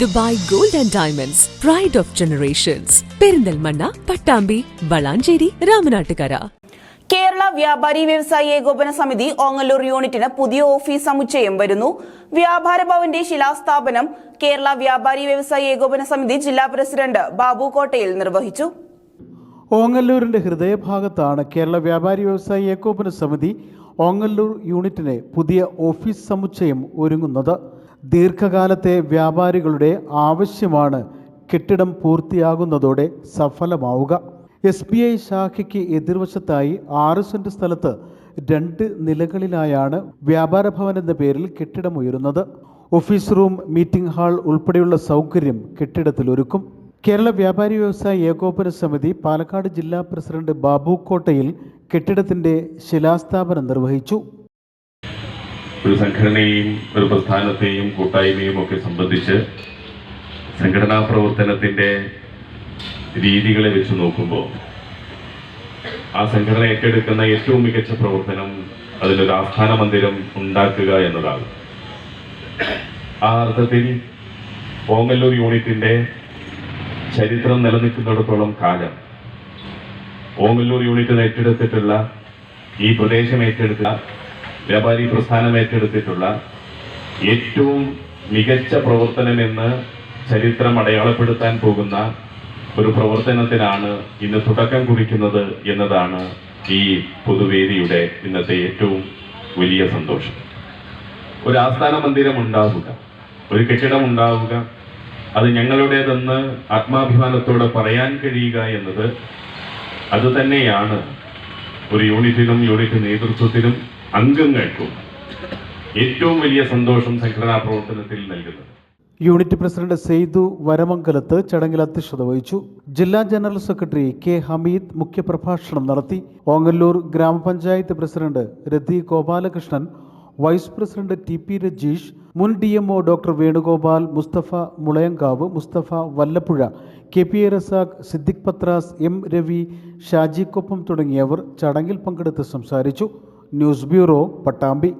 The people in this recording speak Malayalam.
Dubai gold and diamonds pride of generations Perinthalmanna Pattambi Valanchery Ramanattukara. Kerala വ്യാപാരി വ്യവസായി ഏകോപന സമിതി ഓങ്ങല്ലൂർ യൂണിറ്റിന് പുതിയ ഓഫീസ് സമുച്ചയം വരുന്നു. വ്യാപാര ഭവന്റെ ശിലാസ്ഥാപനം കേരള വ്യാപാരി വ്യവസായി ഏകോപന സമിതി ജില്ലാ പ്രസിഡന്റ് ബാബു കോട്ടയിൽ നിർവഹിച്ചു. ഓങ്ങല്ലൂരിന്റെ ഹൃദയഭാഗത്താണ് കേരള വ്യാപാരി വ്യവസായി ഏകോപന സമിതി ഓങ്ങല്ലൂർ യൂണിറ്റിന് പുതിയ ഓഫീസ് സമുച്ചയം ഒരുങ്ങുന്നത്. ദീർഘകാലത്തെ വ്യാപാരികളുടെ ആവശ്യമാണ് കെട്ടിടം പൂർത്തിയാകുന്നതോടെ സഫലമാവുക. എസ് ബി ഐ ശാഖയ്ക്ക് എതിർവശത്തായി ആറ് സെന്റ് സ്ഥലത്ത് രണ്ട് നിലകളിലായാണ് വ്യാപാര ഭവൻ എന്ന പേരിൽ കെട്ടിടം ഉയരുന്നത്. ഓഫീസ് റൂം മീറ്റിംഗ് ഹാൾ ഉൾപ്പെടെയുള്ള സൗകര്യം കെട്ടിടത്തിൽ ഒരുക്കും. കേരള വ്യാപാരി വ്യവസായ ഏകോപന സമിതി പാലക്കാട് ജില്ലാ പ്രസിഡന്റ് ബാബു കോട്ടയിൽ കെട്ടിടത്തിന്റെ ശിലാസ്ഥാപനം നിർവഹിച്ചു. ഒരു സംഘടനയെയും ഒരു പ്രസ്ഥാനത്തെയും കൂട്ടായ്മയും ഒക്കെ സംബന്ധിച്ച് സംഘടനാ പ്രവർത്തനത്തിന്റെ രീതികളെ വെച്ച് നോക്കുമ്പോൾ ആ സംഘടന ഏറ്റെടുക്കുന്ന ഏറ്റവും മികച്ച പ്രവർത്തനം അതിലൊരു ആസ്ഥാന മന്ദിരം ഉണ്ടാക്കുക എന്നതാണ്. ആ അർത്ഥത്തിൽ ഓങ്ങല്ലൂർ യൂണിറ്റിന്റെ ചരിത്രം നിലനിൽക്കുന്നിടത്തോളം കാലം ഓങ്ങല്ലൂർ യൂണിറ്റ് ഏറ്റെടുത്തിട്ടുള്ള ഈ പ്രദേശം ഏറ്റെടുത്ത വ്യാപാരി പ്രസ്ഥാനം ഏറ്റെടുത്തിട്ടുള്ള ഏറ്റവും മികച്ച പ്രവർത്തനമെന്ന് ചരിത്രം അടയാളപ്പെടുത്താൻ പോകുന്ന ഒരു പ്രവർത്തനത്തിനാണ് ഇന്ന് തുടക്കം കുറിക്കുന്നത് എന്നതാണ് ഈ പൊതുവേദിയുടെ ഇന്നത്തെ ഏറ്റവും വലിയ സന്തോഷം. ഒരു ആസ്ഥാന മന്ദിരം ഉണ്ടാവുക ഒരു കെട്ടിടം ഉണ്ടാവുക അത് ഞങ്ങളുടേതെന്ന് ആത്മാഭിമാനത്തോടെ പറയാൻ കഴിയുക എന്നത് അത് തന്നെയാണ് ഒരു യൂണിറ്റിനും യൂണിറ്റ് നേതൃത്വത്തിനും അംഗങ്ങൾക്കും ഏറ്റവും വലിയ സന്തോഷം സംഘടനാ പ്രവർത്തനത്തിൽ നൽകുന്നത്. യൂണിറ്റ് പ്രസിഡന്റ് സെയ്തു വരമംഗലത്ത് ചടങ്ങിൽ അധ്യക്ഷത വഹിച്ചു. ജില്ലാ ജനറൽ സെക്രട്ടറി കെ ഹമീദ് മുഖ്യപ്രഭാഷണം നടത്തി. Ongallur grama panchayat president Rathi Gopalakrishnan vice president T P Rajeesh മുൻ D doctor Venugopal Musthafa Mulayankavu Musthafa Vallappuzha K P A Razak Siddique പത്രാസ് M Ravi ഷാജിക്കൊപ്പം തുടങ്ങിയവർ ചടങ്ങിൽ പങ്കെടുത്ത് സംസാരിച്ചു. News bureau Pattambi